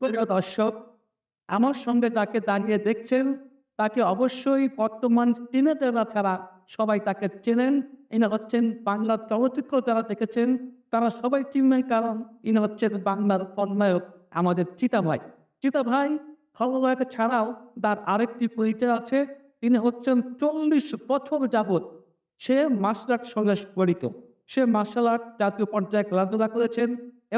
প্রিয় দর্শক, আমার সঙ্গে যাকে দাঁড়িয়ে দেখছেন, তাকে অবশ্যই বর্তমান সিনেটাররা ছাড়া সবাই তাকে চেনেন। ইনি হচ্ছেন বাংলার চলচ্চিত্র যারা দেখেছেন, তারা সবাই চিনবেন কারণ ইনি হচ্ছেন বাংলার পন্নায়ক আমাদের চিতা ভাই। চিতা ভাই খবরকে ছাড়াও তার আরেকটি পরিচয় আছে। তিনি হচ্ছেন চল্লিশ বছর যাবৎ সে মার্শাল আর্ট সঙ্গে জড়িত। সে মার্শাল আর্ট জাতীয় পর্যায়ে খেলাধুলা করেছেন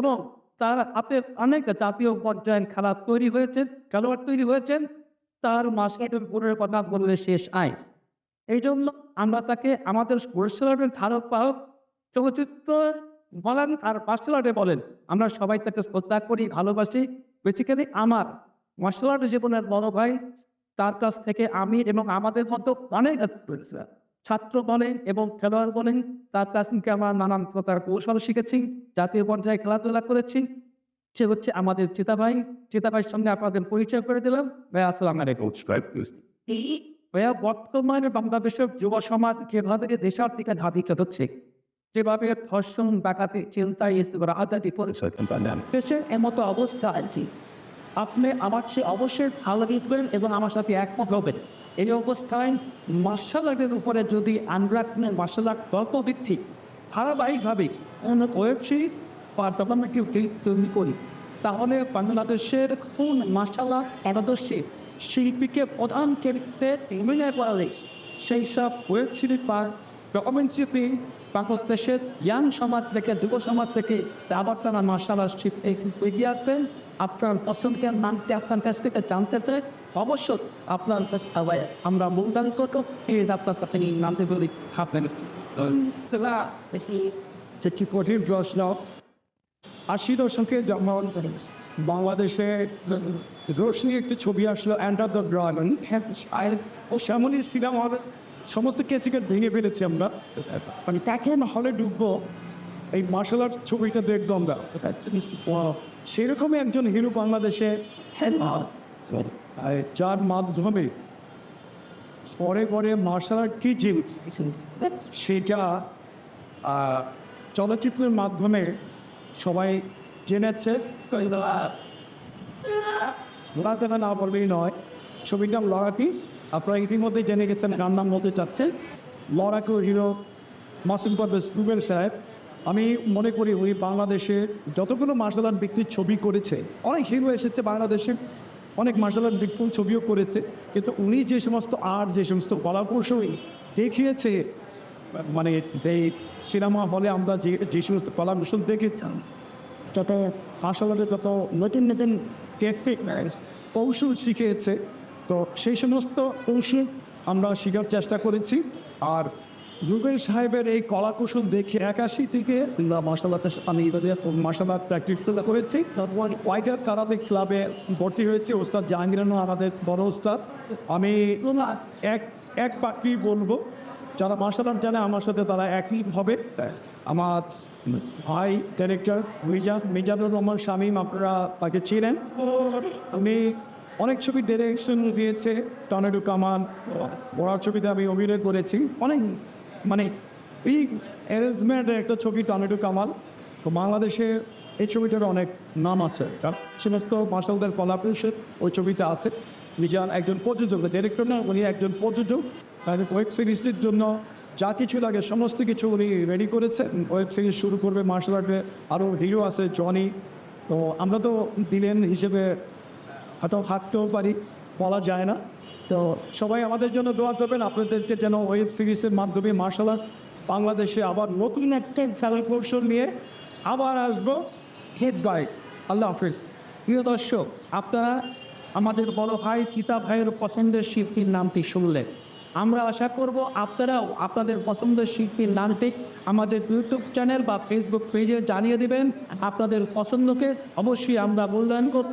এবং তার হাতে অনেক জাতীয় পর্যায়ের খেলা তৈরি হয়েছে, খেলোয়াড় তৈরি হয়েছেন। তার আর্টের উপরের কথা বললে শেষ আইস। এই জন্য আমরা তাকে আমাদের আর্টের ধারক বাহক চলচ্চিত্র বলেন আর মার্শাল আর্টে বলেন, আমরা সবাই তাকে শ্রদ্ধা করি, ভালোবাসি। বেসিক্যালি আমার মার্শাল আর্ট জীবনের বড় ভাই, তার কাছ থেকে আমি এবং আমাদের মতো অনেক ছাত্র বলেন এবং খেলোয়াড় বলেন তার কাছ থেকে আমরা নানান প্রকার কৌশল শিখেছি জাতীয় পর্যায়ে খেলাধুলা করেছি। সে হচ্ছে আমাদের চিতাভাই চিতাভাইয়ের সঙ্গে আপনাদের পরিচয় করে দিলাম। ভাই আসসালাম আলাইকুম। ভাইয়া বর্তমানে বাংলাদেশের যুব সমাজ যেভাবে দেশের দিকে ধাবিত হচ্ছে যেভাবে ধর্ষণ ডাকাতি চিন্তায় করা আদাতি পরিচয় দেশের এমতো অবস্থা আছে আপনি আমার সে অবশ্যই ভালো বুঝবেন এবং আমার সাথে একমত হবেন। এই অবস্থায় মার্শাল আর্টের উপরে যদি আমরা মার্শাল আর্ট গল্প ভিত্তিক, ধারাবাহিকভাবে ওয়েব সিরিজ বা ডকুমেন্টারি তৈরি করি, তাহলে বাংলাদেশের কোন মার্শাল আর্ট একাদশী শিল্পীকে প্রধান চরিত্রে সেই সব ওয়েব সিরিজ বা ডকুমেন্টারি বাংলাদেশের ইয়াং সমাজ থেকে যুব সমাজ থেকে আবার তারা মার্শাল আর্ট এগিয়ে আসবেন। আপনার পছন্দের নামটি আপনার কাছ থেকে জানতে চাই অবশ্যই আপনার কাছে আমরা মূলদান করতো এই আপনার সাথে নামতে বলি আপনার একটি কঠিন প্রশ্ন। আশি দশকে যখন বাংলাদেশে রোশনি একটি ছবি আসলো অ্যান্ডার দ্য ড্রাগন ও সেমনই সিনেমা সমস্ত কেসিকেট ভেঙে ফেলেছি আমরা। মানে এখন হলে ঢুকবো এই মার্শাল আর্ট ছবিটা দেখব আমরা। সেরকমই একজন হিরো বাংলাদেশে। আর যার মাধ্যমে পরে পরে মার্শাল আর্ট কী জিনিস সেটা চলচ্চিত্রের মাধ্যমে সবাই জেনেছে। না বললেই নয়। ছবির নাম লড়াকি। আপনারা ইতিমধ্যে জেনে গেছেন গান নাম বলতে চাচ্ছে লড়াকু হিরো মাসুম পারভেজ রুবেল সাহেব। আমি মনে করি উনি বাংলাদেশে যতগুলো মার্শাল আর্ট ব্যক্তির ছবি করেছে, অনেক হিরো এসেছে বাংলাদেশে, অনেক মার্শাল আর্ট ব্যক্তির ছবিও করেছে। কিন্তু উনি যে সমস্ত আর্ট যে সমস্ত কলা কৌশল দেখিয়েছে মানে এই সিনেমা হলে আমরা যে যে সমস্ত কলা কৌশল দেখেছিলাম যত আসলে যত নতুন নতুন টেকনিক কৌশল শিখিয়েছে তো সেই সমস্ত কৌশল আমরা শেখার চেষ্টা করেছি। আর রুবেল সাহেবের এই কলা কৌশল দেখে একাশি থেকে মার্শাল আর্টের আমি মার্শাল আর্ট প্র্যাকটিস করেছি। তারপর ওয়াইটার কারাতে ক্লাবে ভর্তি হয়েছে, ওস্তাদ জাহাঙ্গীরানো আমাদের বড় ওস্তাদ। আমি এক এক বাকি বলব, যারা মার্শাল আর্ট জানে আমার সাথে তারা একই হবে। আমার ভাই ডাইরেক্টর মিজা মিজানুর রহমান শামীম, আপনারা তাকে ছিলেন উনি অনেক ছবি ডিরেকশন দিয়েছে টর্নেডো কামান ওনার ছবিতে আমি অভিনয় করেছি। অনেক মানে এই অ্যারেঞ্জমেন্টের একটা ছবি টর্নেডো কামাল। তো বাংলাদেশে এই ছবিটার অনেক নাম আছে। কারণ সমস্ত মার্শালদের কলাপরেশন ওই ছবিতে আছে। মিজান একজন প্রযোজক ডিরেক্টর না, উনি একজন প্রযোজক। তাদের ওয়েব সিরিজের জন্য যা কিছু লাগে, সমস্ত কিছু উনি রেডি করেছে ওয়েব সিরিজ শুরু করবে মার্শাল আর্টে আরও হিরো আছে জনি তো আমরা তো দিলেন হিসেবে হয়তো হাঁটতেও পারি, বলা যায় না। তো সবাই আমাদের জন্য দোয়া করবেন, আপনাদেরকে যেন ওয়েব সিরিজের মাধ্যমে মার্শাল আর্ট বাংলাদেশে আবার নতুন একটা খেলার কৌশল নিয়ে আবার আসব। হেড বাই আল্লাহ হাফিজ। প্রিয় দর্শক, আপনারা আমাদের বড় ভাই, চিতা ভাইয়ের পছন্দের শিল্পীর নামটি শুনলেন। আমরা আশা করব আপনারাও আপনাদের পছন্দের শিল্পীর নামটি আমাদের ইউটিউব চ্যানেল বা ফেসবুক পেজে জানিয়ে দিবেন। আপনাদের পছন্দকে অবশ্যই আমরা মূল্যায়ন করব।